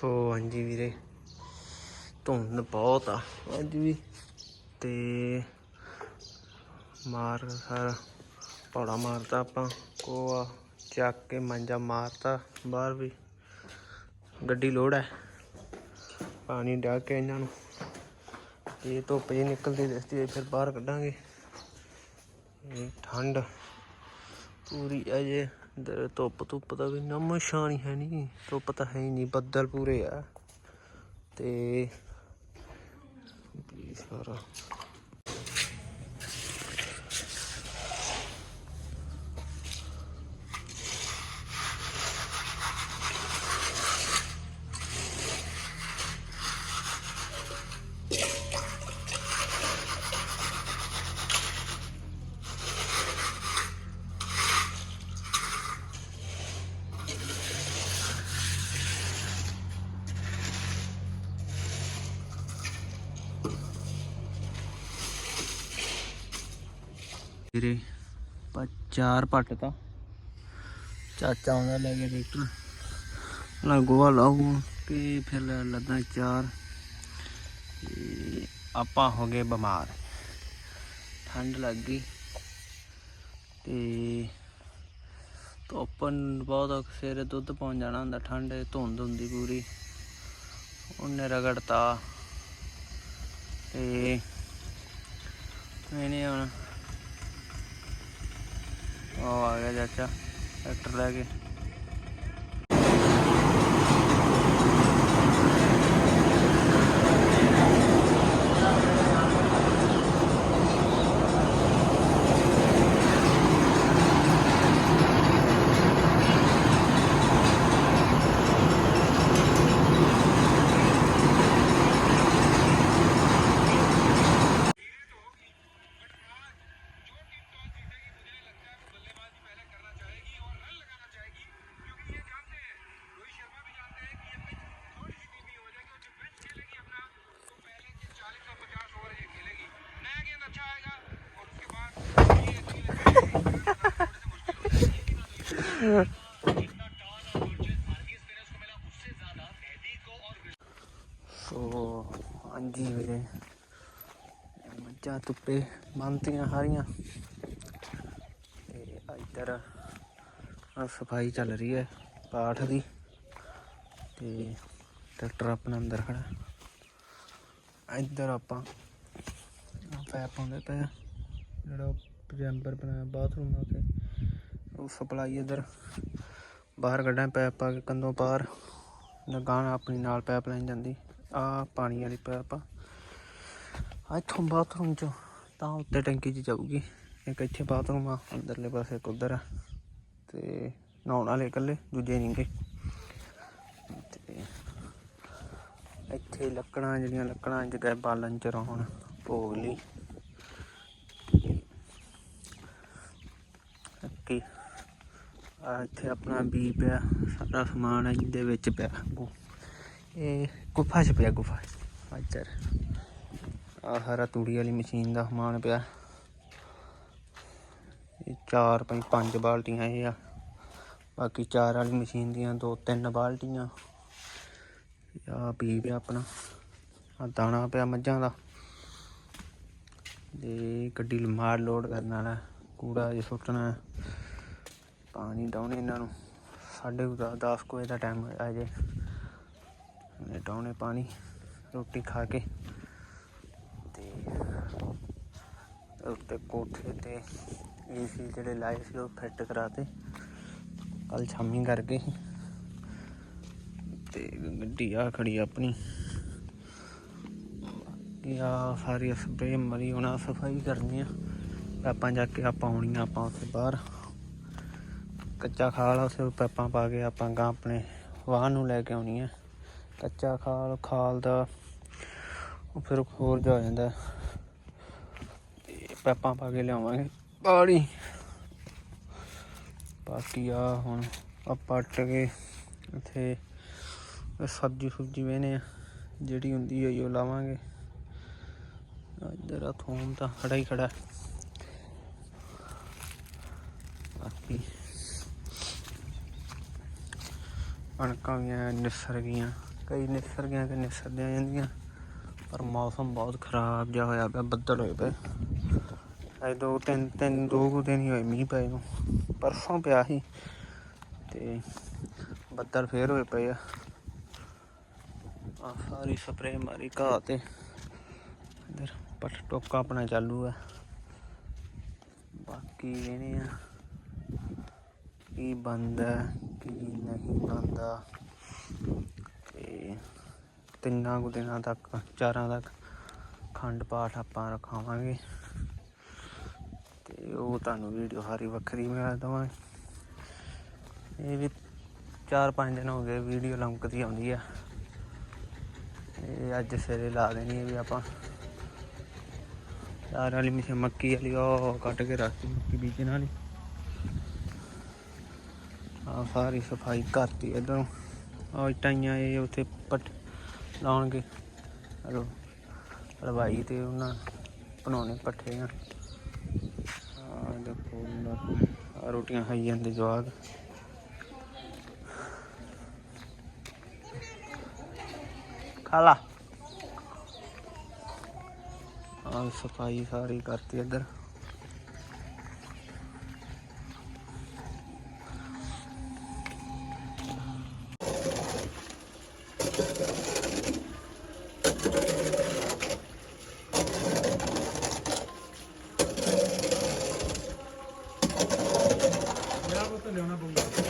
ਸੋ ਹਾਂਜੀ ਵੀਰੇ। ਧੁੰਦ ਬਹੁਤ ਆ। ਅੱਜ ਵੀ ਤੇ ਮਾਰ ਸਾਰਾ ਪੌੜਾ ਮਾਰਤਾ ਆਪਾਂ। ਕੋਆ ਚੱਕ ਕੇ ਮੰਜਾ ਮਾਰਤਾ ਬਾਹਰ ਵੀ ਗੱਡੀ ਲੋੜ ਹੈ। ਪਾਣੀ ਡਾ ਕੇ ਇਹਨਾਂ ਨੂੰ। ਇਹ ਧੁੱਪ ਜੇ ਨਿਕਲਦੀ ਦਿਸਦੀ ਹੈ, ਫਿਰ ਬਾਹਰ ਕੱਢਾਂਗੇ। ਇਹ ਠੰਡ ਪੂਰੀ ਅਜੇ ਦਰ ਧੁੱਪ ਧੁੱਪ ਦਾ ਵੀ ਨਾਮੋ ਨਿਸ਼ਾਨ ਹੈ ਨਹੀਂ ਧੁੱਪ ਤਾਂ ਹੈ ਹੀ ਨਹੀਂ ਬੱਦਲ ਪੂਰੇ ਆ। ਤੇ ਸਾਰਾ ਵੀਰੇ ਚਾਰ ਪੱਟ ਤਾ। ਚਾਚਾ ਆਉਂਦਾ ਲੈ ਕੇ ਟਰੈਕਟਰ ਨਾ ਗੋਆ ਲਾਉ ਕਿ ਫਿਰ ਲੱਦਾਂ ਚਾਰ। ਤੇ ਆਪਾਂ ਹੋ ਗਏ ਬਿਮਾਰ। ਠੰਡ ਲੱਗ ਗਈ। ਤੇ ਧੁੱਪਨ ਬਹੁਤ ਸਵੇਰੇ ਦੁੱਧ ਪਾਉਣ ਜਾਣਾ ਹੁੰਦਾ, ਠੰਡ, ਧੁੰਦ ਹੁੰਦੀ ਪੂਰੀ। ਉਹਨੇ ਰਗੜਤਾ। ਤੇ ਮੈਨੇ ਹੁਣ ਉਹ ਆ ਗਿਆ ਚਾਚਾ ਟਰੈਕਟਰ ਲੈ ਕੇ। ਸੋ, ਹਾਂਜੀ ਵੀਰੇ। ਮੱਝਾਂ ਤੁੱਪੇ ਬੰਨਤੀਆਂ ਹਾਰੀਆਂ। ਤੇ ਇੱਧਰ ਸਫ਼ਾਈ ਚੱਲ ਰਹੀ ਹੈ ਪਾਠ ਦੀ। ਤੇ ਟਰੈਕਟਰ ਆਪਣਾ ਅੰਦਰ ਖੜਾ। ਇੱਧਰ ਆਪਾਂ ਪੈਪ ਪਾਉਂਦੇ ਪਏ ਜਿਹੜਾ ਪਜੈਂਬਰ ਬਣਾਇਆ, ਬਾਥਰੂਮ ਆ ਕੇ ਸਪਲਾਈ ਇੱਧਰ। ਬਾਹਰ ਕੱਢਾਂ ਪੈਪ ਪਾ ਕੇ ਕੰਧੋਂ ਪਾਰ। ਲਗਾਣ ਆਪਣੀ ਨਾਲ ਪੈਪ ਲਾਈਨ ਜਾਂਦੀ। ਆ ਪਾਣੀ ਵਾਲੀ ਪੈਪ ਆ। ਇੱਥੋਂ ਬਾਥਰੂਮ ਚ। ਤਾਂ ਉੱਤੇ ਟੈਂਕੀ 'ਚ ਜਾਊਗੀ। ਇੱਕ ਇੱਥੇ ਬਾਥਰੂਮ ਆ, ਅੰਦਰਲੇ ਪਾਸੇ ਇੱਕ ਉੱਧਰ ਆ। ਤੇ ਨਹਾਉਣ ਵਾਲੇ ਇਕੱਲੇ, ਦੂਜੇ ਨਹੀਂ ਗਏ ਤੇ ਇੱਥੇ ਲੱਕੜਾਂ ਜਿਹੜੀਆਂ, ਲੱਕੜਾਂ ਚ ਬਾਲਣ ਚ ਰਹੁਣ ਭੋਗ ਲਈ। ਅੱਕੀ ਆ ਇੱਥੇ ਆਪਣਾ ਬੀ ਪਿਆ ਸਾਰਾ ਸਮਾਨ ਹੈ ਜਿਹਦੇ ਵਿੱਚ ਪਿਆ। ਗੁ- ਇਹ ਗੁਫਾ 'ਚ ਪਿਆ, ਗੁਫਾ 'ਚ। ਇੱਧਰ। ਆ ਹਰਾ ਤੂੜੀ ਵਾਲੀ ਮਸ਼ੀਨ ਦਾ ਸਮਾਨ ਪਿਆ। ਇਹ ਚਾਰ ਪੰਜ ਪੰਜ ਬਾਲਟੀਆਂ ਇਹ ਆ। ਬਾਕੀ ਚਾਰ ਵਾਲੀ ਮਸ਼ੀਨ ਦੀਆਂ ਦੋ ਤਿੰਨ ਬਾਲਟੀਆਂ। ਆ ਪੀ ਪਿਆ ਆਪਣਾ। ਆ ਦਾਣਾ ਪਿਆ ਮੱਝਾਂ ਦਾ। ਤੇ ਗੱਡੀ ਮਾਰ ਲੋਡ ਕਰਨ ਵਾਲਾ। ਕੂੜਾ ਜੇ ਸੁੱਟਣਾ। ਪਾਣੀ ਡਾਉਣੇ ਇਹਨਾਂ ਨੂੰ। ਸਾਢੇ ਕੁ ਦਸ ਕੁ ਵਜੇ ਦਾ ਟਾਈਮ ਹੋਇਆ ਜੇ ਨੇ ਡਾਉਣੇ ਪਾਣੀ, ਰੋਟੀ ਖਾ ਕੇ। ਤੇ ਉੱਤੇ ਕੋਠੇ ਤੇ ਏਸੀ ਜਿਹੜੇ ਲਾਏ ਸੀ ਉਹ ਫਿੱਟ ਕਰਾਤੇ। ਕੱਲ ਸ਼ਾਮੀ ਕਰਕੇ। ਤੇ ਗੱਡੀ ਆ ਖੜੀ ਆਪਣੀ। ਇਹ ਆ ਸਾਰੀ ਸਪਰੇ ਮਰੀ, ਹੋਣਾ ਸਫ਼ਾਈ ਕਰਨੀ ਆ। ਆਪਾਂ ਜਾ ਕੇ ਆਪਾਂ ਆਉਣੀਆਂ ਆਪਾਂ ਉੱਥੇ ਬਾਹਰ। ਕੱਚਾ ਖਾਲ ਆ ਉਸੇ ਪੈਪਾਂ ਪਾ ਕੇ ਆਪਾਂ ਗਾਂ ਆਪਣੇ ਵਾਹਨ ਨੂੰ ਲੈ ਕੇ ਆਉਣੀ ਆ। ਕੱਚਾ ਖਾਲ ਖਾਲ ਦਾ ਉਹ ਫਿਰ ਹੋਰ ਜਾ ਜਾਂਦਾ। ਤੇ ਪੈਪਾਂ ਪਾ ਕੇ ਲਿਆਵਾਂਗੇ। ਪਾਣੀ ਬਾਕੀ ਆ ਹੁਣ ਆ ਪੱਟ ਕੇ ਇੱਥੇ ਸਬਜ਼ੀ ਸੁਬਜ਼ੀ ਵੇਨੇ ਆ। ਜਿਹੜੀ ਹੁੰਦੀ ਹੋਈ ਉਹ ਲਾਵਾਂਗੇ। ਇੱਧਰ ਆ ਥੋਮ ਤਾਂ ਖੜਾ ਹੀ ਖੜਾ। ਬਾਕੀ ਕਣਕਾਂ ਵੀ ਐਂ ਨਿਸਰ ਗਈਆਂ। ਕਈ ਨਿਸਰ ਗਈਆਂ ਕਿ ਨਿਸਰਦੀਆਂ ਜਾਂਦੀਆਂ। ਪਰ ਮੌਸਮ ਬਹੁਤ ਖਰਾਬ ਜਿਹਾ ਹੋਇਆ ਪਿਆ, ਬੱਦਲ ਹੋਏ ਪਏ। ਅਜੇ ਦੋ ਤਿੰਨ ਤਿੰਨ, ਦੋ ਕੁ ਦਿਨ ਹੀ ਹੋਏ ਮੀਂਹ ਪਏ ਨੂੰ। ਪਰਸੋਂ ਪਿਆ ਸੀ ਤੇ ਬੱਦਲ ਫੇਰ ਹੋਏ ਪਏ ਆ। ਆ ਸਾਰੀ ਸਪਰੇ ਮਾਰੀ ਘਾਹ ਤੇ। ਇਧਰ ਪੱਟ ਟੋਕਾ ਆਪਣਾ ਚਾਲੂ ਆ। ਬਾਕੀ ਇਹਨੇ ਆ, ਕੀ ਬੰਦਾ ਕੀ ਨਹੀਂ ਬੰਦਾ ਤੇ ਤਿੰਨਾਂ ਕੁ ਦਿਨਾਂ ਤੱਕ, ਚਾਰਾਂ ਤੱਕ ਖੰਡ ਪਾਠ ਆਪਾਂ ਰਖਾਵਾਂਗੇ। ਤੇ ਉਹ ਤੁਹਾਨੂੰ ਵੀਡੀਓ ਸਾਰੀ ਵੱਖਰੀ ਮਿਲ ਦਵਾਂਗੇ। ਇਹ ਵੀ ਚਾਰ ਪੰਜ ਦਿਨ ਹੋ ਗਏ ਵੀਡੀਓ ਲੰਕਦੀ ਆਉਂਦੀ ਆ। ਇਹ ਅੱਜ ਸਵੇਰੇ ਲਾ ਦੇਣੀ ਹੈ ਵੀ ਆਪਾਂ। ਚਾਰ ਵਾਲੀ ਮਿਸੇ ਮੱਕੀ ਵਾਲੀ, ਉਹ ਕੱਟ ਕੇ ਰੱਖਤੀ ਮੱਕੀ ਬੀਜਣ ਵਾਲੀ। ਆ ਸਾਰੀ ਸਫ਼ਾਈ ਕਰਤੀ ਇਧਰੋਂ। ਆ ਇਟਾਈਆਂ ਇਹ ਉੱਥੇ ਪੱਟ ਲਾਉਣਗੇ। ਹਲੋ ਹਲਵਾਈ ਤੇ ਉਹਨਾਂ ਬਣਾਉਣੇ ਪੱਠੇ ਆ। ਆ ਦੇਖੋ ਆਹ ਰੋਟੀਆਂ ਖਾਈ ਜਾਂਦੇ ਜਵਾਕ। ਖਾਲਾ ਆ ਸਫ਼ਾਈ ਸਾਰੀ ਕਰਤੀ ਇੱਧਰ। ਲਿਆਉਣਾ ਪਊਗਾ